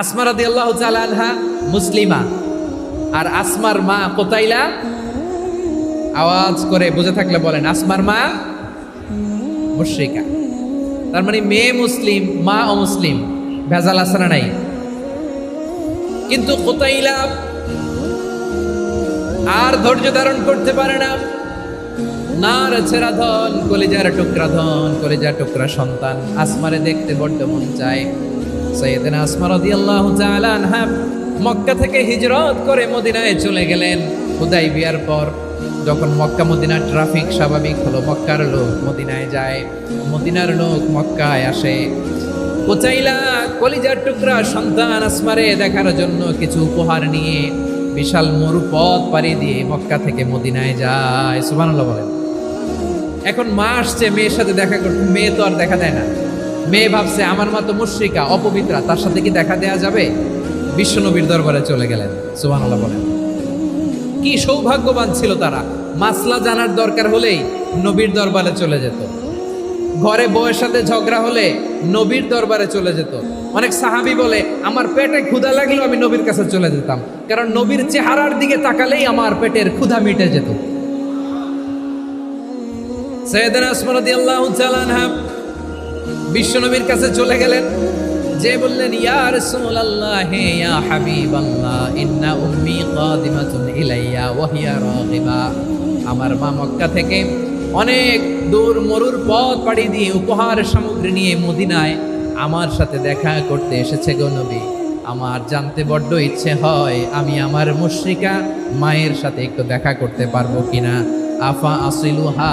আসমা রাদি আল্লাহ আনহা মুসলিমা। আর আসমার মা কোতাইলা, আওয়াজ করে বুঝে থাকলে বলেন আসমার মা মুশ্রিকা। তার মানে মেয়ে মুসলিম, মা ও মুসলিম ভেজাল আছে না নাই? কিন্তু কোতাইলা আর ধৈর্য ধারণ করতে পারে না। নার ছেড়া ধন কলিজার টুকরা ধন, কলিজার টুকরা সন্তান। আসমারে দেখতে বড্ড মন চায়। সৈয়দিনা আসমা রাদিয়াল্লাহু তাআলা আনহা মক্কা থেকে হিজরত করে মদিনায় চলে গেলেন। হুদাই বিয়ার পর যখন মক্কা মদিনার ট্রাফিক স্বাভাবিক হলো, মক্কার লোক মদিনায় যায়। মদিনার লোক মক্কায় আসে। কোচাইলা কলিজার টুকরা সন্তান আসমারে দেখার জন্য কিছু উপহার নিয়ে বিশাল মরু পথ পাড়ি দিয়ে মক্কা থেকে মদিনায় যায়। সুবহানাল্লাহ বলেন। এখন মা আসছে, মেয়ের সাথে দেখা করতে। মেয়ে তো আর দেখা দেয় না। মেয়ে ভাবছে, আমার মা তো মুশ্রিকা, অপবিত্রা, তার সাথে কি দেখা দেয়া যাবে? বিশ্বনবীর দরবারে চলে গেলেন, সুবহানাল্লাহ বলেন। কি সৌভাগ্যবান ছিল তারা। মাসলা জানার দরকার হলেই নবীর দরবারে চলে যেত। ঘরে বউয়ের সাথে ঝগড়া হলে নবীর দরবারে চলে যেত। অনেক সাহাবি বলে, আমার পেটে ক্ষুধা লাগলেও আমি নবীর কাছে চলে যেতাম। কারণ নবীর চেহারার দিকে তাকালেই আমার পেটের ক্ষুধা মিটে যেত। সৈয়দনা তাআলা আনহা বিশ্বনবীর কাছে চলে গেলেন। যে বললেন, ইয়া রাসূলুল্লাহ, হে ইয়া হাবিবাল্লাহ, ইন্না উম্মি কাদিমাতুন ইলাইয়া, ওয়া হিয়া রাগিবা। আমার মা মক্কা থেকে অনেক দূর মরুর পথ পাড়ি দিয়ে উপহার সামগ্রী নিয়ে মদিনায় আমার সাথে দেখা করতে এসেছে গো নবী। আমার জানতে বড্ড ইচ্ছে হয় আমি আমার মুশ্রিকা মায়ের সাথে একটু দেখা করতে পারব কিনা। আফা আসিলুহা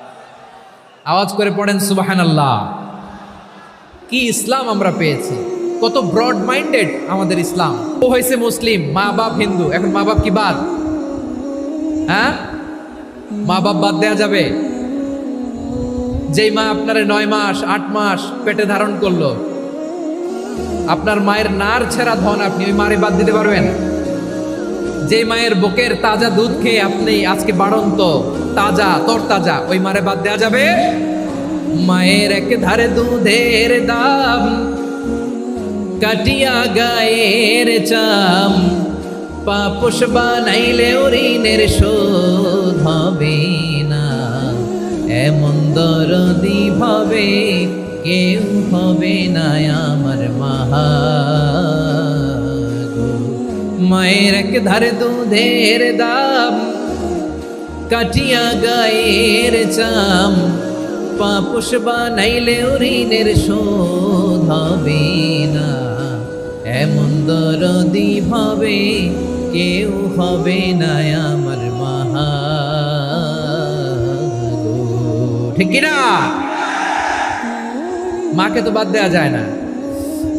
আওয়াজ করে পড়েন সুবাহান আল্লাহ কি ইসলাম আমরা পেয়েছি। কত ব্রড মাইন্ডেড আমাদের ইসলাম। ও হয়েছে মুসলিম মা বাপ হিন্দু, এখন মা বাপ কি বাদ? হ্যাঁ? মা বাপ বাদ দেয়া যাবে। যেই মা আপনার নয় মাস, আট মাস পেটে ধারণ করল, আপনার মায়ের নার ছেঁড়া ধন আপনি ওই মারে বাদ দিতে পারবেন? যে মায়ের বুকের তাজা দুধ খেয়ে আপনি আজকে বাড়ন্ত, তাজা তর তাজা ওই মারে বাদ দেওয়া যাবে? মায়ের এক ধারে দুধের দাম, কাটিয়া গায়ের চাম পাপুষ বানাইলে ঋণের শোধ হবে না। এমন দরদি ভাবে কেউ হবে না আমার মাহা মায়ের এক ধারে দুধের দাম, কাটিয়া গায়ের চাম পাপুষ বানাইলে ঋণের শোধ হবে না। এমন দরদি ভাবে কেউ হবে না আমার মাহা ঠিক কিনা? মাকে তো বাদ দেওয়া যায় না।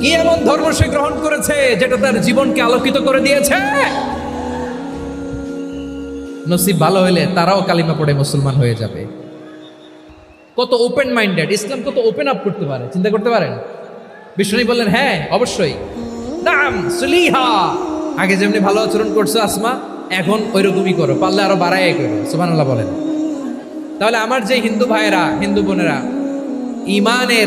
কি এমন ধর্ম সে গ্রহণ করেছে যেটা তার জীবনকে আলোকিত করে দিয়েছে? নসিব ভালো হলে তারাও কালিমা পড়ে মুসলমান হয়ে যাবে। কত ওপেন মাইন্ডেড ইসলাম কত ওপেন আপ করতে পারে, চিন্তা করতে পারেন? বিষ্ণু বললেন হ্যাঁ অবশ্যই। নাম সুলিহা। আগে যেমনি ভালো আচরণ করছ আসমা, এখন ওই রকমই করো, পারলে আরও বাড়াই করো। সুবহানাল্লাহ বলেন। তাহলে আমার যে হিন্দু ভাইয়েরা, হিন্দু বোনেরা ইমানের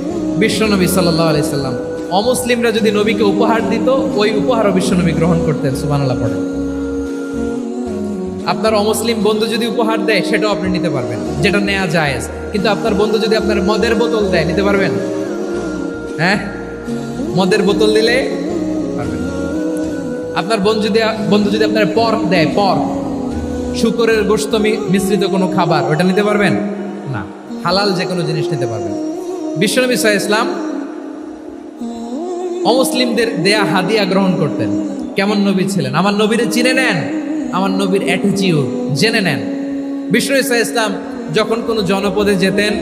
বিশ্বনবী সাল্লাহ আলি সাল্লাম। অমুসলিমরা যদি নবীকে উপহার দিত, ওই উপহারও বিশ্বনবী গ্রহণ করতেন সুবানাল্লাহ পড়ে। আপনার অমুসলিম বন্ধু যদি উপহার দেয়, সেটাও আপনি নিতে পারবেন। যেটা নেওয়া যায় কিন্তু আপনার বন্ধু যদি আপনার মদের বোতল দেয়, নিতে পারবেন? হ্যাঁ? মদের বোতল দিলে আপনার বন্ধু যদি বন্ধু যদি আপনার পর্ক দেয় পর্ক শুকরের গোস্ত মিশ্রিত কোনো খাবার, ওটা নিতে পারবেন? না। হালাল যে কোনো জিনিস নিতে পারবেন। বিশ্বনবী সাহা ইসলাম অমুসলিমদের দেয়া হাদিয়া গ্রহণ করতেন। কেমন নবী ছিলেন? আমার নবীরে চিনে নেন, আমার নবীর অ্যাটিচিউড জেনে নেন। বিষ্ণু ইসা ইসলাম যখন কোনো জনপদে যেতেন,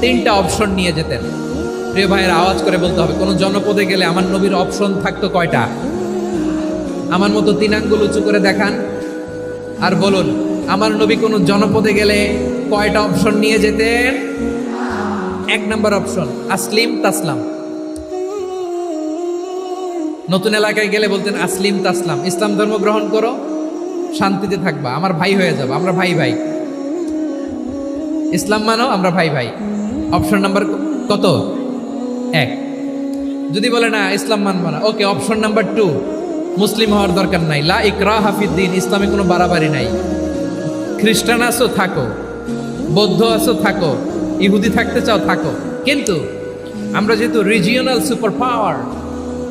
তিনটা অপশন নিয়ে যেতেন। প্রিয় ভাইয়ের, আওয়াজ করে বলতে হবে, কোনো জনপদে গেলে আমার নবীর অপশন থাকতো কয়টা? আমার মতো তিন আঙ্গুল উঁচু করে দেখান আর বলুন, আমার নবী কোনো জনপদে গেলে কয়টা অপশন নিয়ে যেতেন? এক নম্বর অপশন, আসলিম তাসলাম। নতুন এলাকায় গেলে বলতেন, আসলিম তাসলাম। ইসলাম ধর্ম গ্রহণ করো, শান্তিতে থাকবা। আমার ভাই হয়ে যাব, আমরা ভাই ভাই। ইসলাম মানো, আমরা ভাই ভাই। অপশন নাম্বার কত? এক। যদি বলে না, ইসলাম মানবো না, ওকে, অপশন নাম্বার টু। মুসলিম হওয়ার দরকার নাই। লা ইকরা হাফিদ্দিন ইসলামে কোনো বাড়াবাড়ি নাই। খ্রিস্টান আসো থাকো। বৌদ্ধ আসো থাকো। ইহুদি থাকতে চাও, থাকো। কিন্তু আমরা যেহেতু রিজিওনাল সুপার পাওয়ার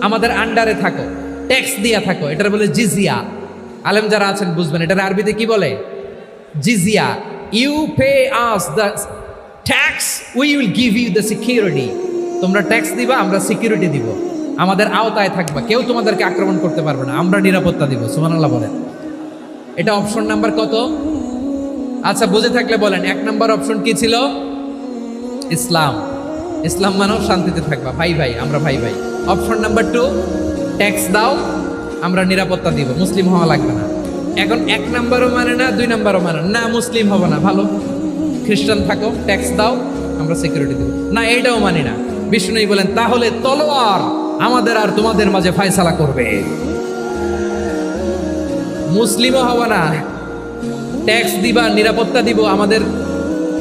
আমাদের আন্ডারে থাকো ট্যাক্স দিয়া থাকো, এটার বলে জিজিয়া। আলেম যারা আছেন, বুঝবেন, এটার আরবিতে কি বলে? জিজিয়া। You pay us the tax we will give you the security তোমরা ট্যাক্স দিবা, আমরা সিকিউরিটি দিব। আমাদের আওতায় থাকবা। কেউ তোমাদেরকে আক্রমণ করতে পারবে না। আমরা নিরাপত্তা দিব সুমানাল্লাহ বলেন। এটা অপশন নাম্বার কত? আচ্ছা বুঝে থাকলে বলেন, এক নাম্বার অপশন কি ছিল? ইসলাম। ইসলাম মানেও শান্তিতে থাকবা। ভাই ভাই, আমরা ভাই ভাই। অপশন নাম্বার টু ট্যাক্স দাও, আমরা নিরাপত্তা দিব। মুসলিম হওয়া লাগবে না। এখন এক নাম্বারও মানে না, দুই নাম্বারও মানে না, মুসলিম হবে না। ভালো। খ্রিস্টান থাকো ট্যাক্স দাও, আমরা সিকিউরিটি দেব। না, এইটাও মানি না। বিষ্ণু বলেন, তাহলে তলোয়ার আমাদের আর তোমাদের মাঝে ফায়সালা করবে। মুসলিমও হবে না। ট্যাক্স দিবা, নিরাপত্তা দিব, আমাদের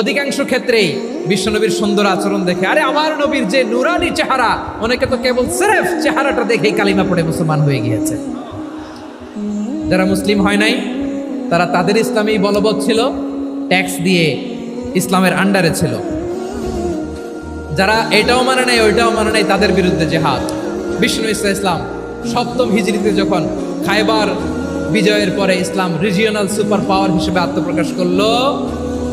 অধিকাংশ ক্ষেত্রেই বিশ্বনবীর সুন্দর আচরণ দেখে। আরে আমার নবীর যে নুরানি চেহারা, অনেকে তো কেবল সেরেফ চেহারাটা দেখেই কালিমা পড়ে মুসলমান হয়ে গিয়েছে। যারা মুসলিম হয় নাই, তারা তাদের ইসলামেই বলবৎ ছিল, ট্যাক্স দিয়ে ইসলামের আন্ডারে ছিল। যারা এটাও মানে নাই, ওইটাও মানে নাই, তাদের বিরুদ্ধে জেহাদ। বিষ্ণু ইসা ইসলাম সপ্তম হিজড়িতে যখন খাইবার বিজয়ের পরে ইসলাম রিজিওনাল সুপার পাওয়ার হিসেবে আত্মপ্রকাশ করল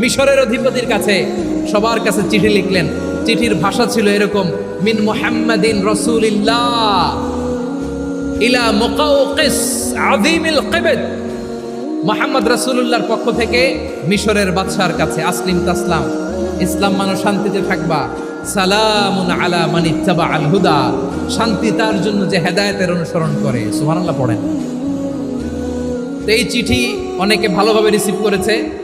মিশরের অধিপতির কাছে সবার কাছে চিঠি লিখলেন। চিঠির ভাষা ছিল এরকম, মিন মুহাম্মাদিন রসুলিল্লাহ ইলা মুকাউকিস আযীমিল কিবত। মোহাম্মদ রাসূলুল্লাহর পক্ষ থেকে মিশরের বাদশার কাছে, আসলিম তাসলাম, ইসলাম মানুষ শান্তিতে থাকবা, সালামুন আলা মান ইত্তাবা আল হুদা। শান্তি তার জন্য যে হেদায়েতের অনুসরণ করে। সুবহানাল্লাহ পড়েন। তো এই চিঠি অনেকে ভালোভাবে রিসিভ করেছে।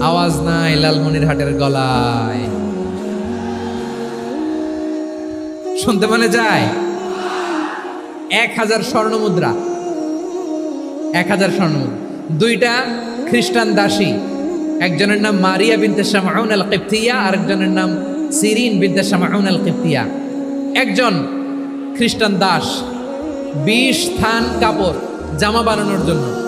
আওয়াজ নাই লালমনিরহাটের গলায়। শুনতে মনে যায়? এক হাজার স্বর্ণ মুদ্রা। এক হাজার স্বর্ণ দুইটা খ্রিস্টান দাসী। একজনের নাম মারিয়া বিনতে শামাউন আল কিপ্তিয়া আরেকজনের নাম সিরিন বিনতে শামাউন আল কিপ্তিয়া একজন খ্রিস্টান দাস, বিশ থান কাপড় জামা বানানোর জন্য।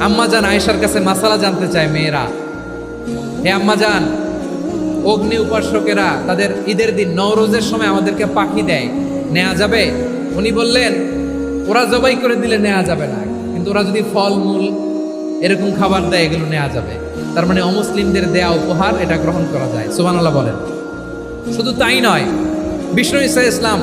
আম্মাজান আয়েশার কাছে মাসালা জানতে চায় মেয়েরা। হে আম্মাজান অগ্নি উপাসকেরা তাদের ঈদের দিন নওরোজের সময় আমাদেরকে পাখি দেয়। নেওয়া যাবে? উনি বললেন, ওরা জবাই করে দিলে নেওয়া যাবে না। কিন্তু ওরা যদি ফলমূল এরকম খাবার দেয়, এগুলো নেওয়া যাবে। তার মানে অমুসলিমদের দেয়া উপহার, এটা গ্রহণ করা যায়। সুবহানাল্লাহ বলেন। শুধু তাই নয়, বিষ্ণু ইসা ইসলাম